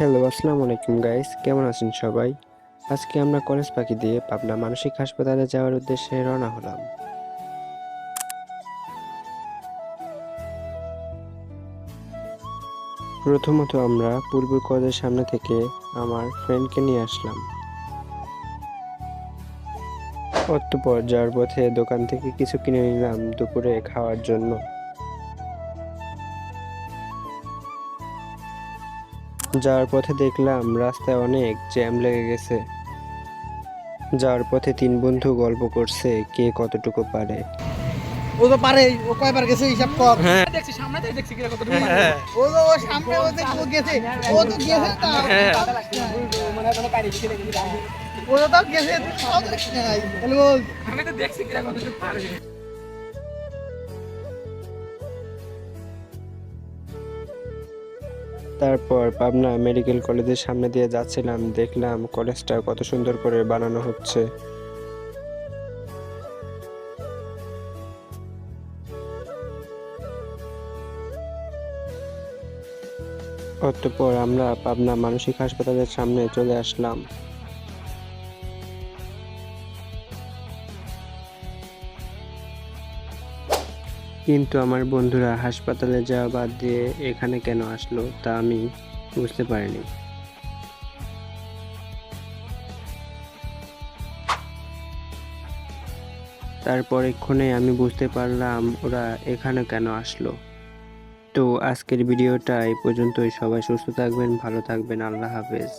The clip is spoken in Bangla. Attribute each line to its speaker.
Speaker 1: হ্যালো, আসসালামু আলাইকুম গাইস। কেমন আছেন সবাই? আজকে আমরা কলেজ পাখি দিয়ে পাবনা মানসিক হাসপাতালে যাওয়ার উদ্দেশ্যে রওনা হলাম। প্রথমত আমরা পূর্ব কলেজের সামনে থেকে আমার ফ্রেন্ডকে নিয়ে আসলাম। অতঃপর যাওয়ার পথে দোকান থেকে কিছু কিনে নিলাম দুপুরে খাওয়ার জন্য। যাওয়ার পথে দেখলাম রাস্তায় অনেক জ্যাম লেগে গেছে। যাওয়ার পথে তিন বন্ধু গল্প করছে কে কতটুকু পারে।
Speaker 2: ও তো পারে ও কয়বার গেছে হিসাব কর।
Speaker 3: দেখছি সামনে থেকে দেখছি কিরা কত দূর মানে
Speaker 2: ও তো ও সামনে ও তো ও গেছে। ও তো গেছে তা।
Speaker 3: মানে কোনো কারি লেগে
Speaker 2: ও তো গেছে তাও না
Speaker 3: আমি তো দেখছি কিরা কত দূর পারে।
Speaker 1: তারপর পাবনা মেডিকেল কলেজের সামনে দিয়ে যাচ্ছিলাম, দেখলাম কলেজটা কত সুন্দর করে বানানো হচ্ছে। অতঃপর আমরা পাবনা মানসিক হাসপাতালের সামনে চলে আসলাম। কিন্তু আমার বন্ধুরা হাসপাতালে যাওয়া বাদ দিয়ে এখানে কেন আসলো তা আমি বুঝতে পারিনি। তারপর এক্ষণে আমি বুঝতে পারলাম ওরা এখানে কেন আসলো। তো আজকের ভিডিওটা এই পর্যন্তই। সবাই সুস্থ থাকবেন, ভালো থাকবেন। আল্লাহ হাফেজ।